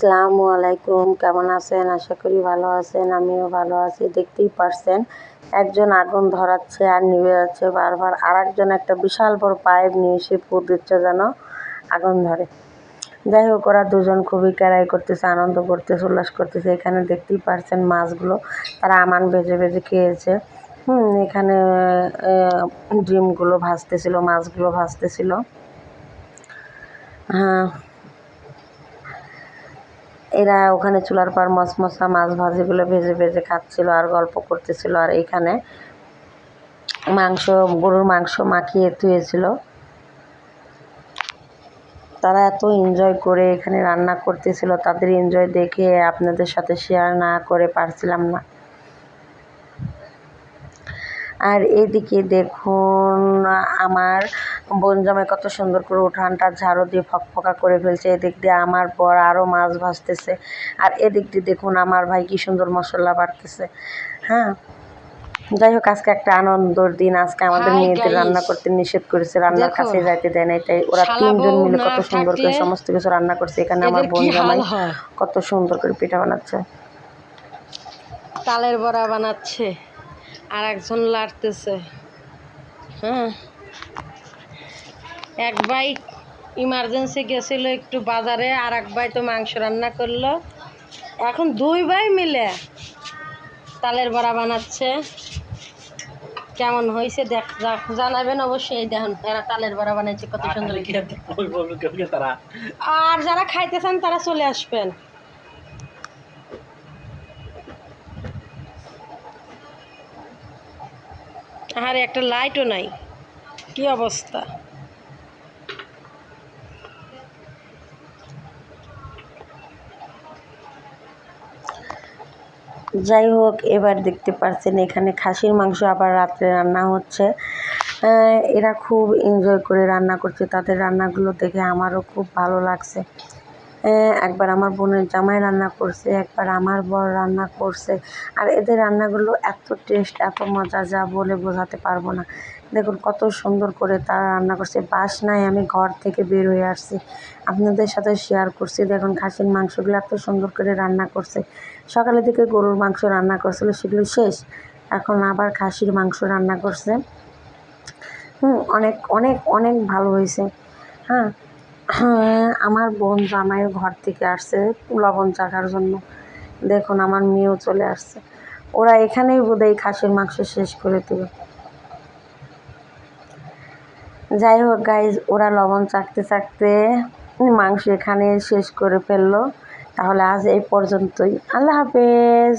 আসসালামু আলাইকুম। কেমন আছেন? আশা করি ভালো আছেন, আমিও ভালো আছি। দেখতেই পারছেন, একজন আগুন ধরাচ্ছে আর নিভে যাচ্ছে বারবার। আর একজন একটা বিশাল বড় পাইপ নিয়ে এসে পুর দিচ্ছে যেন আগুন ধরে। যাই হোক, ওরা দুজন খুবই ক্যারাই করতেছে, আনন্দ করতেছে, উল্লাস করতেছে। এখানে দেখতেই পারছেন মাছগুলো, তারা আমান ভেজে বেজে খেয়েছে। হুম, এখানে ডিমগুলো ভাজতেছিল, মাছগুলো ভাজতেছিল। হ্যাঁ এরা ওখানে চুলার পার মশমশা, মাছ ভাজিগুলো ভেজে ভেজে খাচ্ছিল আর গল্প করতেছিল আর এখানে মাংস, গরুর মাংস মাখিয়ে ধুয়েছিল। তারা এত এনজয় করে এখানে রান্না করতেছিল, তাদের এনজয় দেখে আপনাদের সাথে শেয়ার না করে পারছিলাম না। আর এদিকে দেখুন আমার বোন জামাই কত সুন্দর করে উঠানটা ঝাড়ু দিয়ে ফকফকা করে ফেলছে। এদিক দিয়ে আমার বর আরও মাছ ভাজতেছে। আর এদিক দিয়ে দেখুন আমার ভাই কি সুন্দর মশলা বাড়তেছে। হ্যাঁ যাই হোক আজকে একটা আনন্দর দিন। আজকে আমাদের মেয়েদের রান্না করতে নিষেধ করেছে রান্নার কাছে যাইতে দেয় না এটাই ওরা তিনজন মিলে কত সুন্দর করে সমস্ত কিছু রান্না করছে। এখানে আমার বোন জামাই কত সুন্দর করে পিঠা বানাচ্ছে। তালের বড়া বানাচ্ছে। আর একজন লাড়তেছে। হ্যাঁ। এক ভাই ইমার্জেন্সি গেছিল একটু বাজারে আর এক ভাই তো মাংস রান্না করল। এখন দুই ভাই মিলে তালের বড়া বানাচ্ছে। কেমন হয়েছে দেখ জানাবেন অবশ্যই। দেখুন এরা তালের বড়া বানাইছে কত সুন্দর। আর যারা খাইতে চান তারা চলে আসবেন। আর একটা লাইটও নাই। কি অবস্থা? যাই হোক, এবার দেখতে পাচ্ছেন এখানে খাসির মাংস আবার রাত্রে রান্না হচ্ছে। এরা খুব এনজয় করে রান্না করছে। তাদের রান্নাগুলো দেখে আমারও খুব ভালো লাগছে। একবার আমার বোনের জামাই রান্না করছে, একবার আমার বর রান্না করছে। আর এদের রান্নাগুলো এত টেস্ট এত মজা যা বলে বোঝাতে পারব না। দেখুন, কত সুন্দর করে তারা রান্না করছে। বাস নাই আমি ঘর থেকে বের হয়ে আসছি। আপনাদের সাথে শেয়ার করছি। দেখুন, খাসির মাংসগুলো এত সুন্দর করে রান্না করছে। সকালে থেকে গরুর মাংস রান্না করছিল, সেগুলো শেষ। এখন আবার খাসির মাংস রান্না করছে। হুম, অনেক অনেক অনেক ভালো হয়েছে। হ্যাঁ হ্যাঁ আমার বোন জামাইও ঘর থেকে আসছে লবণ চাখার জন্য। দেখুন, আমার মেয়েও চলে আসছে। ওরা এখানেই বোধহয় খাসির মাংস শেষ করে দেবে। যাই হোক গাইজ ওরা লবণ চাকতে চাকতে মাংস এখানে শেষ করে ফেলল। তাহলে আজ এই পর্যন্তই। আল্লাহ হাফেজ।